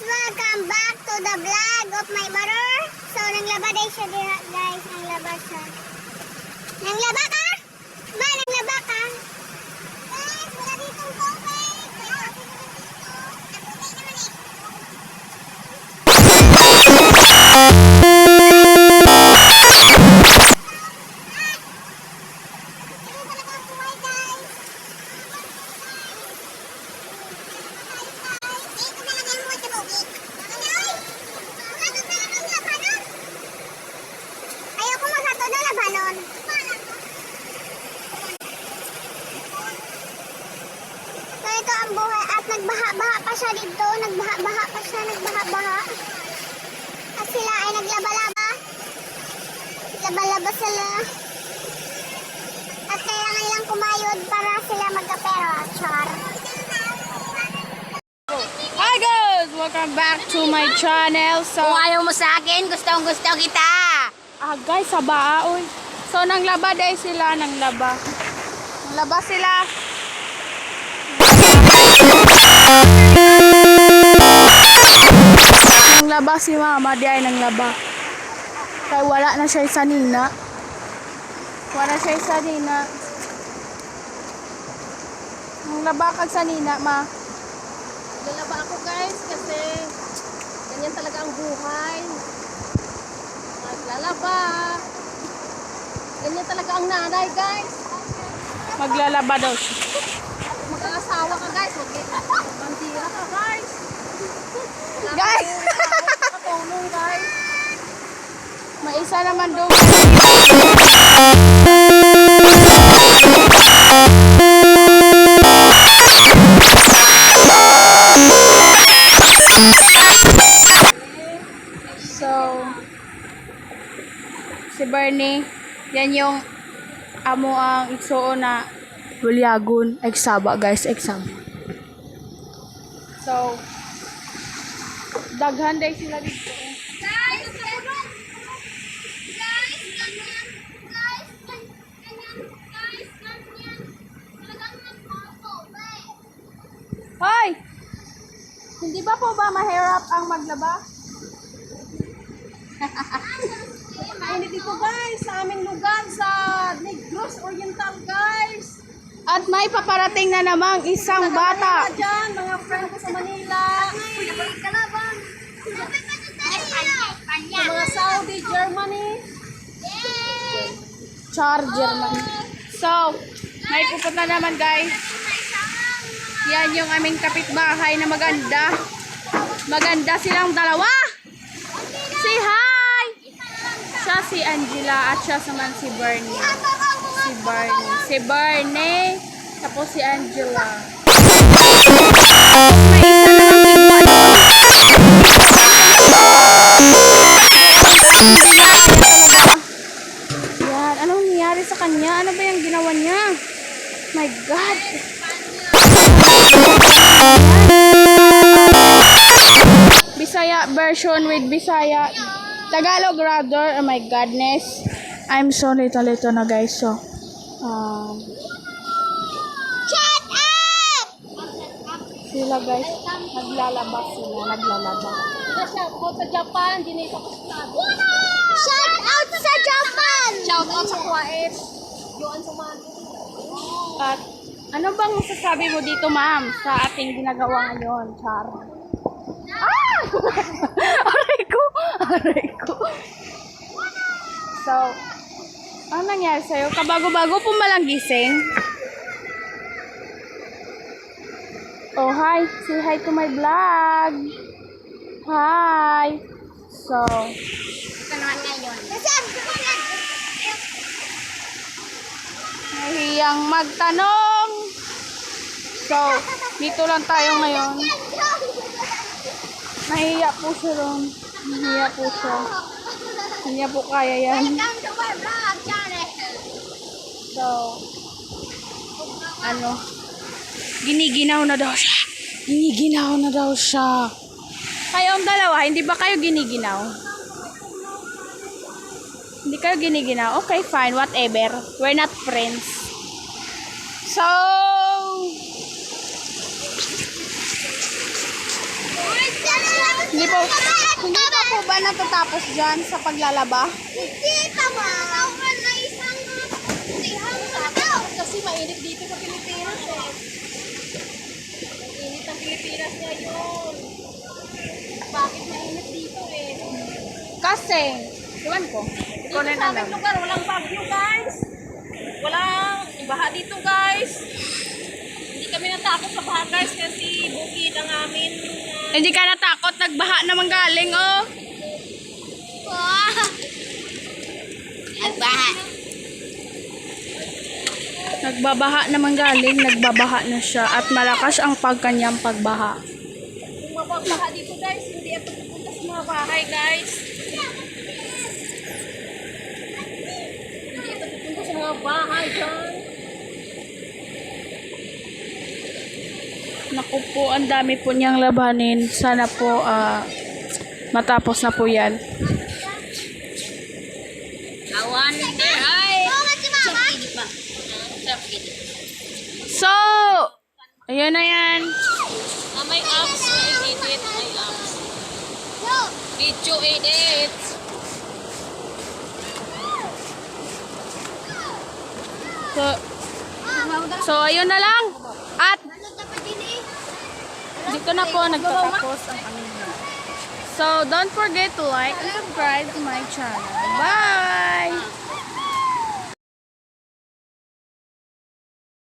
Welcome back to the vlog of my brother. So, nanglaba day siya guys. Nanglaba siya. Nanglaba ka? Nagbaha-baha pa siya dito. Nagbaha-baha pa siya. Nagbaha-baha. At sila ay naglaba-laba. Laba-laba sila. At kailangan lang kumayod para sila magkapera. Char. Hi guys! Welcome back to my channel. So, Kung ayaw mo sa akin, gustong gusto kita. ah guys, sa baoy. So, nanglaba day sila, nanglaba. Nanglaba sila. Nanglaba si mama, di ay nanglaba. Kaya wala na siya sa nina. Wala siya sa nina. Nanglaba kag sa nina, ma. Lalaba ako guys kasi ganyan talaga ang buhay. Maglalaba. Ganyan talaga ang nanay guys. Maglalaba daw siya. Mag-aasawa ka guys. Mag-bandira ka guys. Guys! Katulong guys. May isa naman doon. So, si Bernie, yan yung amo ang igsuon na bulyagon. Eksaba guys, eksaba. So, daghan day sila dito. Guys. Hoy! Hindi ba po ba mahirap ang maglaba? Mainit dito guys sa aming lugar sa Negros Oriental guys. At may paparating na namang isang bata. Mga dyan, mga friend ko sa Manila. Kalaban. Sa mga Saudi, Germany. Charger man. So, may pupunta naman guys. Yan yung aming kapitbahay na maganda. Maganda silang dalawa. Say hi! Siya si Angela at siya naman si Bernie. Si Bernie. Si Bernie. Tapos si Angela. May isa namang tigwa doon. Yan, anong nangyari sa kanya? Ano ba yung ginawa niya? My God! Bisaya version with Bisaya. Tagalog rather. Oh my godness. I'm so little-little na guys. So, um, Shut up! sila guys, naglalaba sila, naglalaba. Shout out sa Japan, dinito ko sa Shout out sa Japan! Shout out sa Kuwait. Yoan sa mga At ano bang masasabi mo dito ma'am sa ating ginagawa ngayon, Char? Ah! aray ko! Aray ko! So, ano nangyari sa'yo? Kabago-bago po malang gising? Oh, hi! Say hi to my vlog! Hi! So, Ito naman ngayon. Nahiyang magtanong! So, dito lang tayo ngayon. Nahiya po siya ron. Nahiya po siya. Hindi niya po kaya yan. Welcome to my vlog. So, ano, giniginaw na daw siya. Giniginaw na daw siya. Kayong dalawa, hindi ba kayo giniginaw? Hindi kayo giniginaw? Okay, fine, whatever. We're not friends. So, Hindi po, hindi pa po ba natatapos dyan sa paglalaba? Hindi pa ba? Tawag na isang tihang sabaw. Kasi mainit dito sa Pilipinas eh. Mainit ang Pilipinas ngayon. Bakit mainit dito eh? Kasi, iwan ko. Dito Ikaw na sa aming lugar, walang bagyo guys. Walang baha dito guys. Hindi kami natakot sa baha guys kasi bukid ang amin. ah, Hindi ka natakot, nagbaha naman galing, oh. Nagbaha. Nagbabaha naman galing, nagbabaha na siya at malakas ang pagkanyang pagbaha. Kung dito guys, hindi ito pupunta sa mga bahay guys. Hindi ito pupunta sa mga bahay dyan. Naku po, ang dami po niyang labanin. Sana po ah, matapos na po yan. Awan there, ay! Tawag si mama. So, ayan na yan. Ah, may apps, may edit, may apps. Video edit. So, so ayun na lang. At dito na po nagtatapos ang aming. So, don't forget to like and subscribe to my channel. Bye!